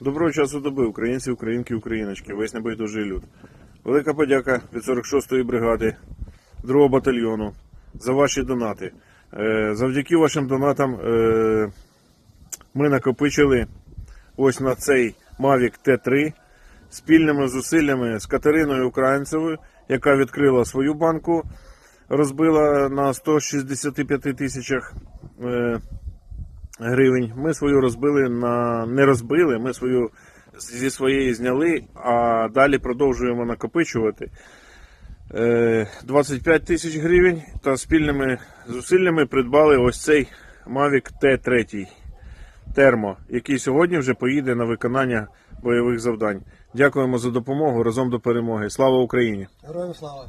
Доброго часу доби, українці, українки, україночки, весь небайдужий люд. Велика подяка від 46-ї бригади 2 батальйону за ваші донати. Е, Завдяки вашим донатам е, ми накопичили ось на цей Mavic T3 спільними зусиллями з Катериною Українцевою, яка відкрила свою банку, розбила на 165 тисячах. Е, гривень. Ми свою розбили на не розбили, ми свою зі своєї зняли, а далі продовжуємо накопичувати. Е, 25 тисяч гривень та спільними зусиллями придбали ось цей Mavic T3 Термо, який сьогодні вже поїде на виконання бойових завдань. Дякуємо за допомогу разом до перемоги. Слава Україні! Героям слава!